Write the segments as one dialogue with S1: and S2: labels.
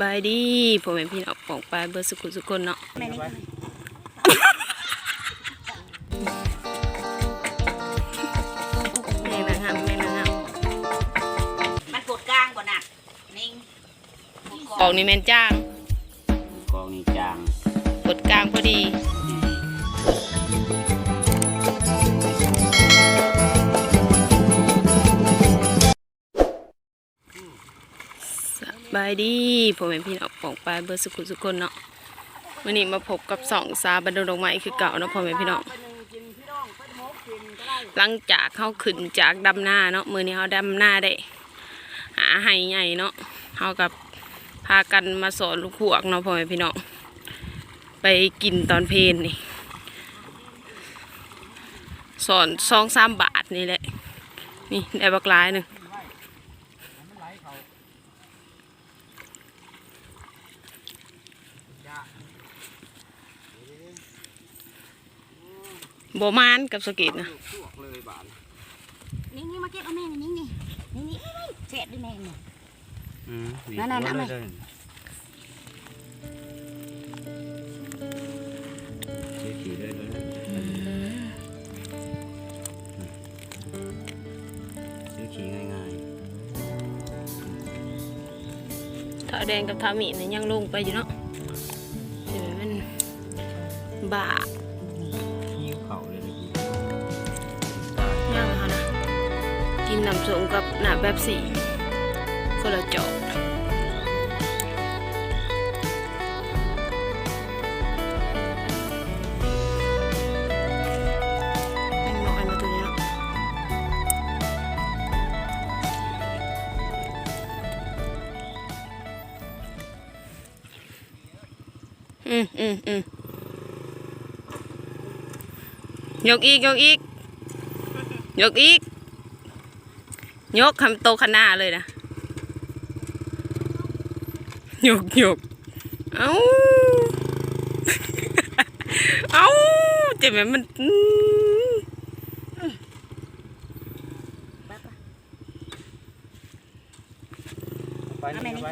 S1: บายดีพ่อแม่พี่น้องปองปลายเบอร์สุขุสุคนเนาะ
S2: แม่นี่
S1: แม่นางงามแม่นางงาม
S2: มันกดกลางกว่าน่ะนิ่ง
S1: ออกนี่แม่นจ้าง
S3: กองนี่จาง
S1: กดกลางพอดี บายดีพ่อแม่พี่น้องปองปลายเบอร์สุขุสุคนเนาะวันนี้มาพบกับสองสาบันดงดอกไม้คือเก่าเนาะพ่อแม่พี่น้องหลังจากเขาขึ้นจากดำหน้าเนาะมือนี้เขาดำหน้าได้ หาไห้ใหญ่เนาะเขากับพากันมาสอนลูกขวกเนาะพ่อแม่พี่น้องไปกินตอนเพลนนี่สอนสองสามบาทนี่แหละนี่ได้บักลายหนึ่ง บมานกับสกิดนะ
S3: พวกเลยบาท
S2: นิ่งนี่มาเก็บเอาแม่นี่นิ่งนี่นี่นี่เสียดด้วยแม่นี่
S3: อืม
S2: นั่นๆๆ
S3: เลยเลยซื้อขี่เลยเลยซื้อขี่ง่าย
S1: ถ้าแดงกับทามีเนี่ยยังลงไปอยู่เนาะเดี๋ยวมันบา
S3: น
S1: น้ำส้มกับหน้าแบบสีคนละจอกแป้งน้อยมาตัวนี้เนาะอืมอืมอืมยกอีกยกอีกยกอีก ยกคำโตขนาเลยนะยกยกเอาเอาเจ็บไหมมันอืม
S3: ไป
S2: เอาแม่
S3: นี่
S2: นี่
S3: ไป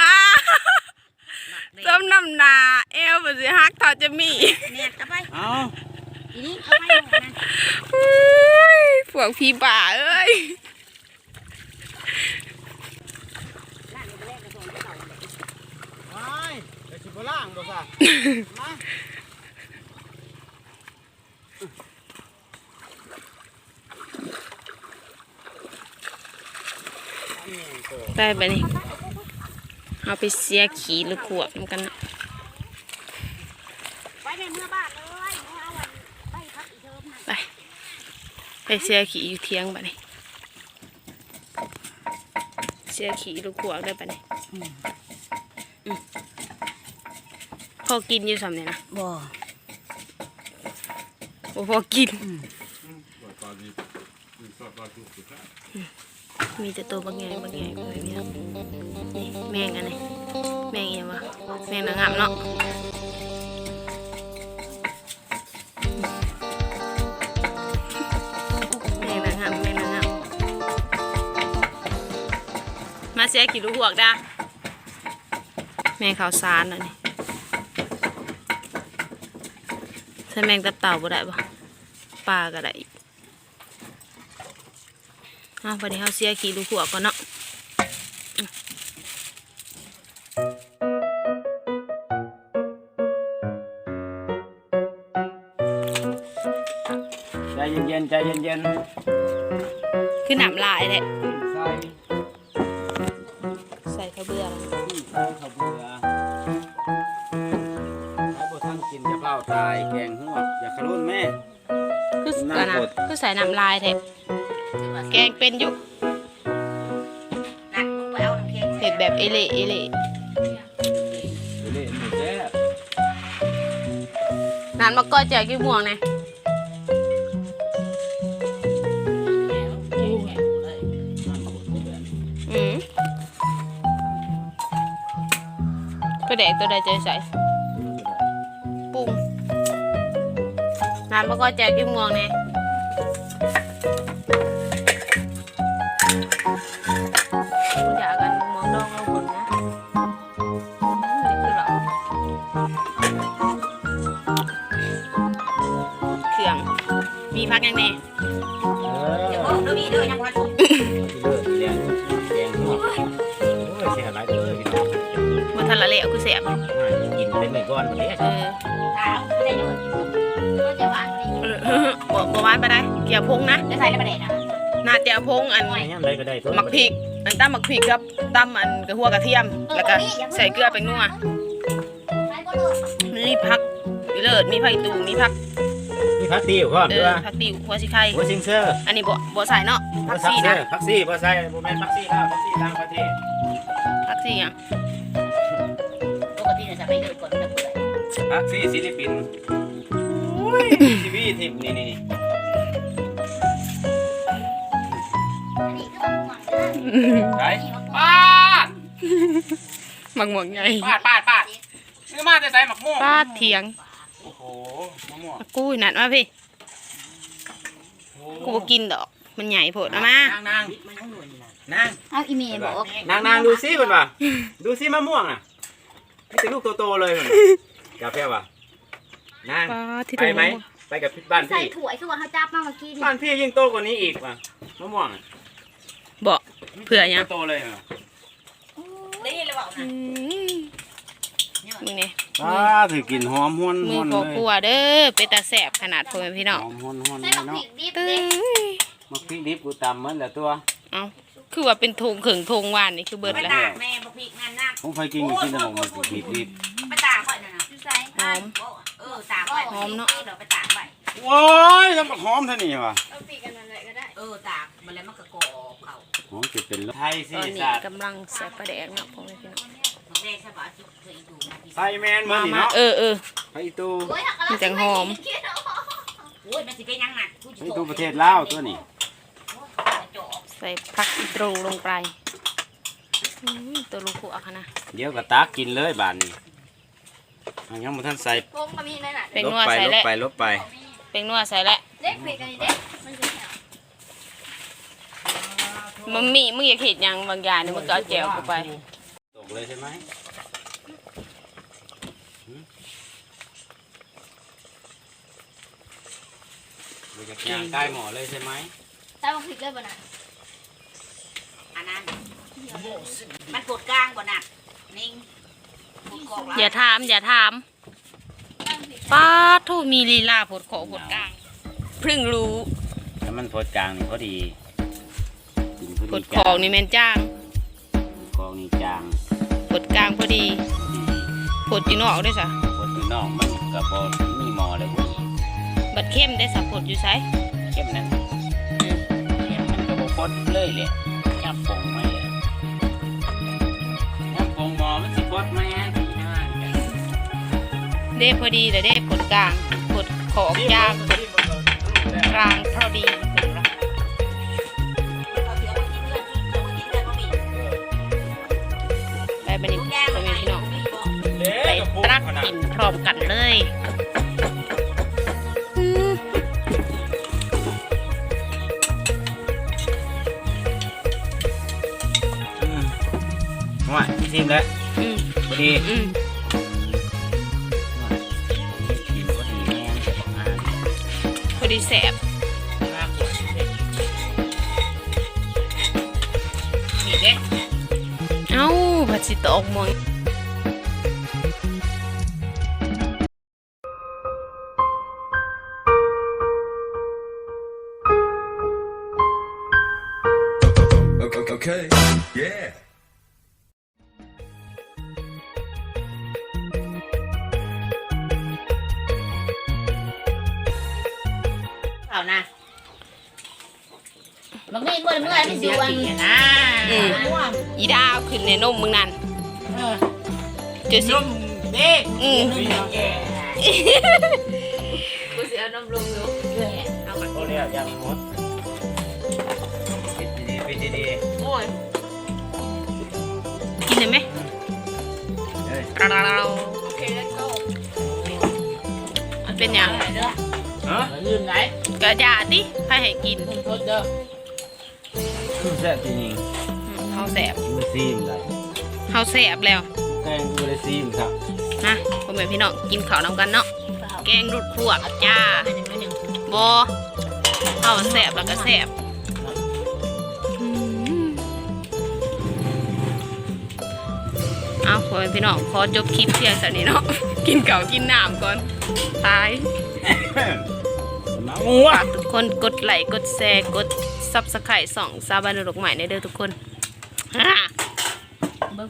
S1: อ่าต้มน้ำหนา เอวมันสิฮักทอดจะมี
S2: เนี่ยกลับไป
S3: เอา
S2: อี นี่เอาไปเอาไป
S1: อุ้ยพวกพี่บ่าเอ้ย
S3: ไปเดี๋ยวสิบล่างบ่ซะมา
S1: ได้ไปนี่เอาไปเสียขี่หรือขวบมันกันนะ
S2: ไปในเมื่อบ้านเลยเมื่อเอาวันไปพักอีกเทอมนะ
S1: ไปไป เสียขี่อยู่เทียงไปนี่เสียขี่หรือขวบได้ไปนี่อืมพอกินอยู่สำเนี่ยนะ
S2: บ่
S1: บ่พอกิน มีแต่ตัวบางแงบางแงเลยเนี่ยนี่แมงอันนี้แมงเอียวะแมงนางงามเนาะ เสียกี่ลูกหวกด้าแมงขาวสารอันนี้ใช่แมงตับเต่าบ่ได้ปะปลาก็ได้อีกอะวันนี้เขาเสียขี่ลูกหัวก่อนเนาะ
S3: ใจเย็นๆใจเย็น
S1: คือหนามลายเลย
S3: นะกด
S1: คือใส่หนามลายแท้แกงเป็นอยุ
S2: นักมึงไปเอาน้ำแข็ง
S1: เผ็ดแบบเอเล่เอเล่
S3: เละหมูแซ่บ
S1: นานมาก็แจกกี่ม่วงเนี่ยอืมก็แดกตัวใดใจใส่ปรุงนานมาก็แจกกี่ม่วงเนี่
S3: ย เสียหลายเด้อพี่น้อง
S1: บ่ทันละแล้วคือแสบ
S3: น่ากินเป็นเหมือนก้อนบ่ได้
S1: เออ
S2: ตาไม่ได้ด้วยก็จะหวานดิ
S1: เออบ่บ่หวานไปได้เกี่ยวพงนะ
S2: จะใส่ในประเด็นนะ
S1: น่าจะพงอัน
S3: ไม่ยังไดก็ได้ตัว
S1: หมักพริกอันตั้มหมักพริกกับตั้มอันกระหัวกระเทียม แล้วก็ใส่เกลือไปนัว
S2: ใส่ก็เลิก
S1: มีผักมีเลิศมีผักอีตูมีผัก
S3: มีผักติ้วพร้อม
S1: เอ
S3: ด้
S1: อ
S3: วย
S1: ผักติ๋วหัวสิไข่
S3: หัวซิงเซอร์
S1: อันนี้บ่บ่ใส่เนาะผักชี
S3: เซอ
S1: นะ
S3: ร์ผักซี่บ่ใส่บ่แม่นผักซี่ลาวผักซี่ต่างประเทศ
S1: ผักชีอะ
S2: ปกติเนี่ยจะไปเลยก่อนจะเปื่อย
S3: ผักซี่ฟิลิปปินส์โอ้ยทีวีทิพนี่นี่นี่
S2: อันนี้ก็มันหวานนะ
S3: ไหน
S2: อันนี้มัน
S3: ปาด
S1: หมักหมวกใหญ่
S3: ปาดปาดปาดซื้อมาแต่ใส่หมักม่วง
S1: ปาดเถียง
S3: โอ้โหมะม่วง
S1: กูนั่นมาพี่กูบ่กินดอก มันใหญ่โพดเอามา
S3: นางนาง
S2: มั นต้องหน่วยนี่นะ
S3: นาง
S2: เอาอีเมลบอก
S3: นางนางดูซิเพิ่นว่าดูซิมะม่วงอะนี่เป็นลูกโตๆเลยเพิ่นกาแฟว่ะนาง
S1: ปาดที่
S3: ไป
S1: ถุง
S3: ไหมไปกับบ้าน
S2: ใส่
S3: พี่
S2: ถั่วคือว่าเขาจับมาเมื่อกี้นี่
S3: บ้านพี่ยิ่งโตกว่านี้อีกว่ะมะม่วงอะ
S1: บ่เผื่อยัง
S3: โตเลยเหรอ
S2: ได้ยินเลยบอก
S1: อื
S2: นะ
S1: มมึงนี่
S3: อ่าถือกินหอมห้วน
S1: มื
S3: ห้
S1: อ
S3: วน
S1: พอ
S3: เลย
S1: ครัวเด้อเป็นตาแสบขนาดพ่อแม่พี่น้อง
S3: หอมห้วนห้วน
S2: ใส่
S3: เลย
S2: บัก
S3: เนาะ
S2: ผิดดิบ
S1: ตึ้
S2: เด้
S1: ง
S3: มักพริกดิบกูตำเหมือนแต่ตัว
S1: เอ้า คือว่าเป็นทงเขิงทงหวานนี่คือเบิด
S2: ไป
S1: แล้ว
S2: ตากแม่บักผิดงานนัก
S3: ผมเคยกินอยู่ที่นั่นมันพริกดิบ
S2: ไปตากก่อนนะนะใส่
S1: หอม
S2: เออตากไว้
S1: หอมเนอะ
S2: เดี๋ยวไปตากไว้
S3: โอ้ยทำบักหอมเท่านี้ว่ะ
S2: เอาปีกันอะไรก็ได้ เออตากมันแล้วมันก็กรอบเขา
S3: หอมจะเป็นไทย
S1: ต
S3: สิ
S1: อนนี้
S3: สัตว์
S1: กำลังใส่ปลาแดกเนาะพ่อแม่พี่น้อง
S2: มันแดงสบายจุกเคยดูนะพี่
S3: ไทยแมนเหมือ
S1: มาน
S3: นี่
S1: มา
S3: เนาะ
S1: เออเออ
S3: ไทยตู้
S2: โอ้ยหักอะไร
S1: มันจังหอม
S2: โอ้ยมันสิเป็นยังไงกูจะ
S3: ไทยตู้ประเทศลาวตัวนี้
S2: จบ
S1: ใส่ผักอีตรูลงไปอืมตัวลูกขัวค่ะนะ
S3: เดี๋ยวก็ตักกินเลยบานนี้อันยังบ่ทันใส่
S2: พงก็มีนั่นน่ะ
S1: เป็น
S3: ลบ
S1: นัว
S3: ไป
S1: ใส่
S3: ลบ
S1: แล้ว
S3: ไปลบไป
S1: เป็นนัวใส่แล้ว
S2: เด็กเด็กกันเด็กมันจะแถว
S1: มัมมี่มึงอยากเห็นยังบางอย่างเนี่ยมึงก็เอาแจวกูไป
S3: ตกเลยใช่ไหมหืมเดี๋ยวจะย่างใกล้หมอเลยใช่ไหม
S2: ถ้ามันผิดเลยบ่น่ะ อันนั้นมันปวดกลางบ่น่ะนิ่งปวดกอก
S1: อย่าถาม อย่าถามป้าทูมีลีลาผดขอผดกลางเพิ่งรู้
S3: ถ้ามันพดกลางนี่พอดีกินพอ
S1: ผ
S3: ดี
S1: ดของนี่แม่นจ้าง
S3: กองนี่จาง
S1: ผดกลางพอดีผดอยู่นอกด้วยสะ
S3: พดอยู่นอกมันกับบมีหมอเลยพวกนี้
S1: บัดเข้มได้สะผดอยู่ไส
S3: เข้มนั้นเข้มมันก็บพดเลยแหละ ยับปงไม่เลยยับปงหมอมันสิพดไหมฮะที่นั่นกัน
S1: เด้พอดีแต่เด้ผดกลางกดของยางผดกลางพอดี อ
S3: ดี
S1: อืม
S3: กินพอดีแม่จะบอกอ่าน
S1: พอดีแสบ
S3: มากกว่าเด็ก
S2: นี่เด้
S1: เอ้าผัดสิตอกหมอง
S4: Okay, okay. Yeah.
S2: เอา มันมีเมื่อเมื่อที่สิวันนะ
S1: อืมอีดาวขึ้นในนมมึงนั่นเจอสิ
S2: เด็ก
S1: อืม
S2: แก่
S1: กูสิเอานมลงดู
S2: เอามา
S3: โอ้เรียกยังหมดปิดดีๆปิดดี
S1: โอ้ยกินได้ไหม
S3: ๆเฮ้ย
S1: เรา
S2: โอเคแล้วก็
S1: มันเป็นอย่าง
S2: เด้อ
S3: ฮะ
S2: ลืมไหน
S1: กระยาดิให้ให้กิน
S2: คุณทดเด้อ ข้าว
S3: แซ่บจริง
S1: ข้าวแสบ
S3: ๆมันซีมเลย
S1: ข้าวแสบแล้ว
S3: แกงกูได้ซีมครับ
S1: นะพ่อแม่พี่น้องกินข้าวนํกันเนาะแกงรุดพวกจ้าบ่เฮาแสบแล้วก็แสบอืเอาพ่อแม่พี่น้องขอจบคลิปเพียงเท่นี้เนาะกินเข่ากินน้ำก่อนตายทุกคนกดไลค์กดแชร์กด ซับสไครต์สองซาบานุลกใหม่ในเด้อทุกคน
S2: เบิ้